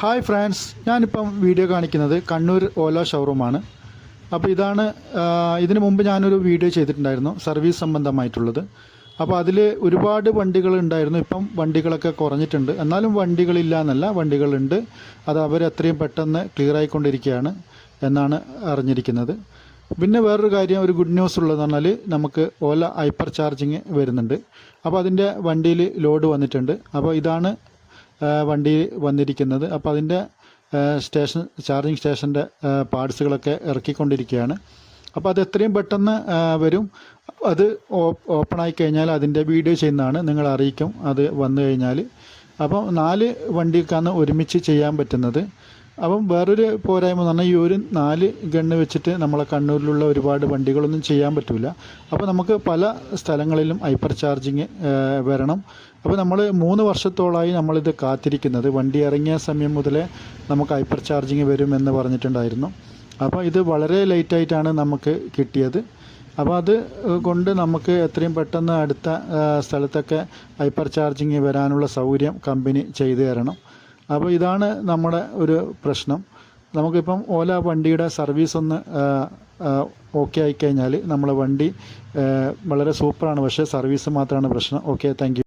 Hi friends ഞാനിപ്പം video കാണിക്കുന്നത് കണ്ണൂർ ഓല ഷോറൂമാണ്. അപ്പോൾ ഇതാണ് ഇതിന് മുമ്പ് ഞാനൊരു വീഡിയോ ചെയ്തിട്ടുണ്ടായിരുന്നു സർവീസ് സംബന്ധമായിട്ടുള്ളത്. അപ്പോൾ അതിൽ ഒരുപാട് വണ്ടികൾ ഉണ്ടായിരുന്നു ഇപ്പം വണ്ടികളൊക്കെ കുറഞ്ഞിട്ടുണ്ട്. എന്നാലും വണ്ടികളില്ല എന്നല്ല വണ്ടികളുണ്ട്. അത് അവർ എത്രയും പെട്ടെന്ന് ക്ലിയർ ആയിക്കൊണ്ടിരിക്കുകയാണ് എന്നാണ് അറിഞ്ഞിരിക്കുന്നത്. പിന്നെ വേറൊരു കാര്യം ഒരു ഗുഡ് ന്യൂസ് ഉള്ളതെന്ന് പറഞ്ഞാൽ നമുക്ക് ഓല ഹൈപ്പർ ചാർജിങ് വരുന്നുണ്ട്. അപ്പോൾ അതിന്റെ വണ്ടിയിൽ ലോഡ് വന്നിട്ടുണ്ട്. അപ്പോൾ ഇതാണ് വണ്ടി വന്നിരിക്കുന്നത്. അപ്പോൾ അതിന്റെ സ്റ്റേഷൻ ചാർജിങ് സ്റ്റേഷന്റെ പാർട്സുകളൊക്കെ ഇറക്കിക്കൊണ്ടിരിക്കുകയാണ്. അപ്പോൾ അത് എത്രയും പെട്ടെന്ന് വരും. അത് ഓപ്പൺ ആയി കഴിഞ്ഞാൽ അതിന്റെ വീഡിയോ ചെയ്യുന്നതാണ്. നിങ്ങൾ അറിയിക്കും. അത് വന്നു കഴിഞ്ഞാൽ അപ്പോൾ നാല് വണ്ടിക്കാണ് ഒരുമിച്ച് ചെയ്യാൻ പറ്റുന്നത്. അപ്പം വേറൊരു പോരായ്മ എന്ന് പറഞ്ഞാൽ ഈ ഒരു നാല് ഗണ്ണ് വെച്ചിട്ട് നമ്മളെ കണ്ണൂരിലുള്ള ഒരുപാട് വണ്ടികളൊന്നും ചെയ്യാൻ പറ്റില്ല അപ്പോൾ നമുക്ക് പല സ്ഥലങ്ങളിലും ഹൈപ്പർ ചാർജിങ് വരണം. അപ്പോൾ നമ്മൾ മൂന്ന് വർഷത്തോളമായി നമ്മളിത് കാത്തിരിക്കുന്നത്. വണ്ടി ഇറങ്ങിയ സമയം മുതലേ നമുക്ക് ഹൈപ്പർ ചാർജിങ് വരും എന്ന് പറഞ്ഞിട്ടുണ്ടായിരുന്നു. അപ്പോൾ ഇത് വളരെ ലേറ്റായിട്ടാണ് നമുക്ക് കിട്ടിയത്. അപ്പോൾ അത് കൊണ്ട് നമുക്ക് എത്രയും പെട്ടെന്ന് അടുത്ത സ്ഥലത്തൊക്കെ ഹൈപ്പർ ചാർജിങ് വരാനുള്ള സൗകര്യം കമ്പനി ചെയ്തു തരണം. അപ്പോൾ ഇതാണ് നമ്മുടെ ഒരു പ്രശ്നം. നമുക്കിപ്പം ഓല വണ്ടിയുടെ സർവീസ് ഒന്ന് ഓക്കെ ആയിക്കഴിഞ്ഞാൽ നമ്മളെ വണ്ടി വളരെ സൂപ്പറാണ്. പക്ഷേ സർവീസ് മാത്രമാണ് പ്രശ്നം. Okay thank